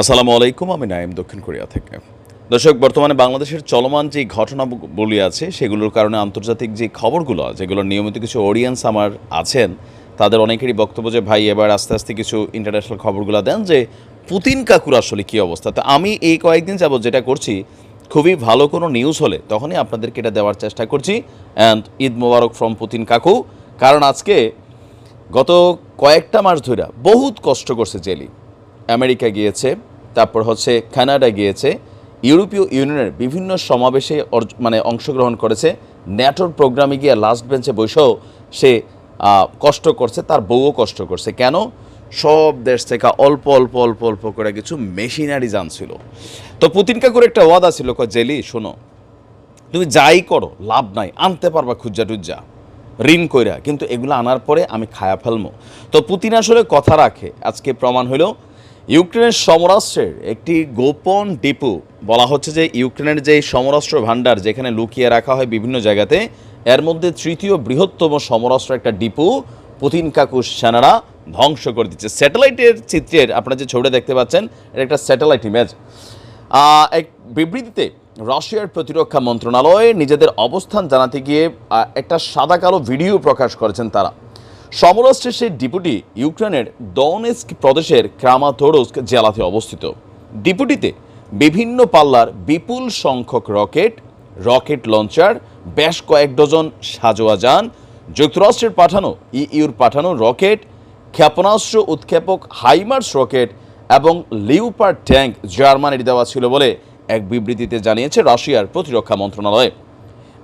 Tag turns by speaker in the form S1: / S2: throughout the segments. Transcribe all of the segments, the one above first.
S1: আসসালামু আলাইকুম, আমি নাইম দক্ষিণ কোরিয়া থেকে। দর্শক, বর্তমানে বাংলাদেশের চলমান যে ঘটনাবলী আছে, সেগুলোর কারণে আন্তর্জাতিক যে খবরগুলো যেগুলো নিয়মিত কিছু অডিয়েন্স আমার আছেন, তাদের অনেকেরই বক্তব্য যে, ভাই, এবার আস্তে আস্তে কিছু ইন্টারন্যাশনাল খবরগুলো দেন যে, পুতিন কাকুর আসলে কী অবস্থা? তো আমি এই কয়েকদিন যাবত যেটা করছি, খুবই ভালো কোনো নিউজ হলে তখনই আপনাদেরকে এটা দেওয়ার চেষ্টা করছি and Eid Mubarak from Putin kaku, কারণ আজকে গত কয়েকটা মাস ধরে বহুত কষ্ট করছে জেলি। আমেরিকা গিয়েছে, তারপর হচ্ছে কানাডা গিয়েছে, ইউরোপীয় ইউনিয়নের বিভিন্ন সমাবেশে মানে অংশগ্রহণ করেছে। ন্যাটোর প্রোগ্রামে গিয়ে লাস্ট বেঞ্চে বসেও সে কষ্ট করছে, তার বউও কষ্ট করছে। কেন? সব দেশ থেকে অল্প অল্প অল্প অল্প করে কিছু মেশিনারি জানছিল তো পুতিন কাকুর একটা ওয়াদা ছিল, কয়, জেলি, শোনো, তুমি যাই করো, লাভ নাই, আনতে পারবা খুজ্জা টুজ্জা, ঋণ কইরা, কিন্তু এগুলো আনার পরে আমি খায়া ফেলব তো পুতিন আসলে কথা রাখে। আজকে প্রমাণ হলো ইউক্রেনের সমরাষ্ট্রের একটি গোপন ডিপু, বলা হচ্ছে যে ইউক্রেনের যে সমরাষ্ট্র ভাণ্ডার যেখানে লুকিয়ে রাখা হয় বিভিন্ন জায়গাতে, এর মধ্যে তৃতীয় বৃহত্তম সমরাষ্ট্র একটা ডিপু, পুতিন কাকু সেনারা ধ্বংস করে দিচ্ছে। স্যাটেলাইটের চিত্রের আপনারা যে ছবিটা দেখতে পাচ্ছেন, এটা একটা স্যাটেলাইট ইমেজ এক বিবৃতিতে রাশিয়ার প্রতিরক্ষা মন্ত্রণালয় নিজেদের অবস্থান জানাতে গিয়ে একটা সাদা কালো ভিডিও প্রকাশ করেছেন তারা। সমরাষ্ট্রের সেই ডিপুটি ইউক্রেনের দনেস্ক প্রদেশের ক্রামাথোরস্ক জেলাতে অবস্থিত। ডিপুটিতে বিভিন্ন পাল্লার বিপুল সংখ্যক রকেট রকেট লঞ্চার, বেশ কয়েক ডজন সাজোয়া যান, যুক্তরাষ্ট্রের পাঠানো ইইউর পাঠানো রকেট, ক্ষেপণাস্ত্র উৎক্ষেপক হাইমার্স রকেট এবং লিউপার ট্যাঙ্ক জার্মানির দেওয়া ছিল বলে এক বিবৃতিতে জানিয়েছে রাশিয়ার প্রতিরক্ষা মন্ত্রণালয়।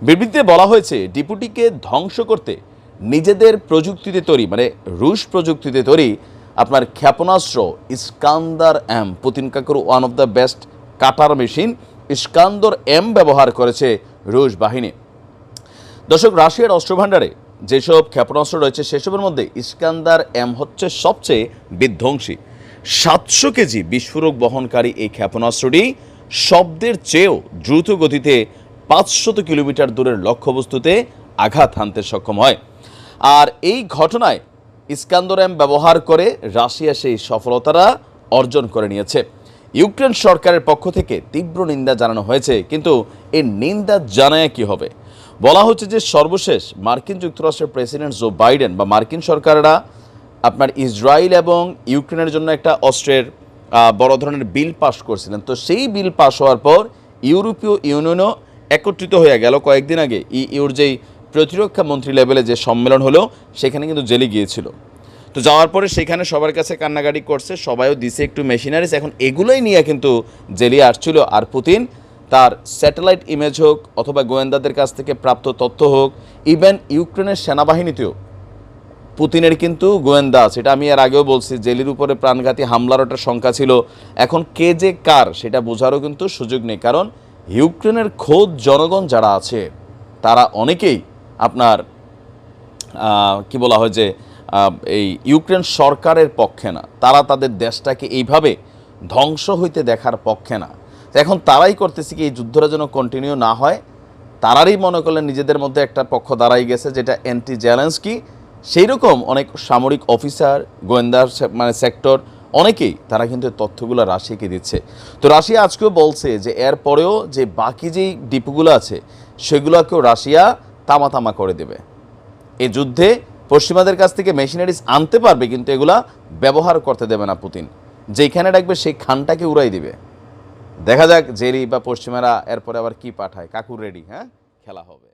S1: বিবৃতিতে বলা হয়েছে, ডিপুটিকে ধ্বংস করতে নিজেদের প্রযুক্তিতে তৈরি মানে রুশ প্রযুক্তিতে তৈরি আপনার ক্ষেপণাস্ত্র ইস্কান্দার এম, পুতিন কাকুর one of the best cutter machine Iskander M ব্যবহার করেছে রুশ বাহিনী। দর্শক, রাশিয়ার অস্ত্রভাণ্ডারে যেসব ক্ষেপণাস্ত্র রয়েছে, সেসবের মধ্যে ইস্কান্দার এম হচ্ছে সবচেয়ে বিধ্বংসী। সাতশো কেজি বিস্ফোরক বহনকারী এই ক্ষেপণাস্ত্রটি শব্দের চেয়েও দ্রুত গতিতে পাঁচশত কিলোমিটার দূরের লক্ষ্যবস্তুতে আঘাত হানতে সক্ষম হয়। আর এই ঘটনায় ইস্কান্দর ব্যবহার করে রাশিয়া সেই সফলতাটা অর্জন করে নিয়েছে। ইউক্রেন সরকারের পক্ষ থেকে তীব্র নিন্দা জানানো হয়েছে, কিন্তু এই নিন্দা জানায় কি হবে? বলা হচ্ছে যে সর্বশেষ মার্কিন যুক্তরাষ্ট্রের প্রেসিডেন্ট জো বাইডেন বা মার্কিন সরকাররা আপনার ইসরায়েল এবং ইউক্রেনের জন্য একটা অস্ত্রের বড় ধরনের বিল পাশ করছিলেন। তো সেই বিল পাশ হওয়ার পর ইউরোপীয় ইউনিয়নও একত্রিত হয়ে গেল। কয়েকদিন আগে ইউর যেই প্রতিরক্ষা মন্ত্রী লেভেলে যে সম্মেলন হলো, সেখানে কিন্তু জেলে গিয়েছিল। তো যাওয়ার পরে সেখানে সবার কাছে কান্নাকাটি করছে, সবাইও দিছে একটু মেশিনারিজ। এখন এগুলোই নিয়ে কিন্তু জেলিয়ে আসছিল। আর পুতিন, তার স্যাটেলাইট ইমেজ হোক অথবা গোয়েন্দাদের কাছ থেকে প্রাপ্ত তথ্য হোক, ইভেন ইউক্রেনের সেনাবাহিনীতেও পুতিনের কিন্তু গোয়েন্দা আছে। এটা আমি এর আগেও বলছি, জেলির উপরে প্রাণঘাতী হামলার একটা সংখ্যা ছিল। এখন কে যে কার, সেটা বোঝারও কিন্তু সুযোগ নেই। কারণ ইউক্রেনের খোদ জনগণ যারা আছে, তারা অনেকেই আপনার কি বলা হয় যে এই ইউক্রেন সরকারের পক্ষে না, তারা তাদের দেশটাকে এইভাবে ধ্বংস হইতে দেখার পক্ষে না। এখন তারাই করতেছে কি এই যুদ্ধটা যেন কন্টিনিউ না হয়। তারারই মনে করলেন নিজেদের মধ্যে একটা পক্ষ দাঁড়াই গেছে যেটা অ্যান্টি জ্যালেন্সকি সেই রকম অনেক সামরিক অফিসার গোয়েন্দার মানে সেক্টর অনেকেই তারা কিন্তু তথ্যগুলো রাশিয়াকে দিচ্ছে। তো রাশিয়া আজকেও বলছে যে, এরপরেও যে বাকি যেই ডিপগুলো আছে, সেগুলোকেও রাশিয়া তামা তামা করে দেবে। এ যুদ্ধে পশ্চিমাদের কাছ থেকে মেশিনারিজ আনতে পারবে, কিন্তু এগুলা ব্যবহার করতে দেবে না পুতিন। যেখানে ডাকবে সেই খানটাকে উড়াই দিবে। দেখা যাক জেরি বা পশ্চিমারা এরপরে আবার কি পাঠায়। কাকুর রেডি হ্যাঁ? খেলা হবে।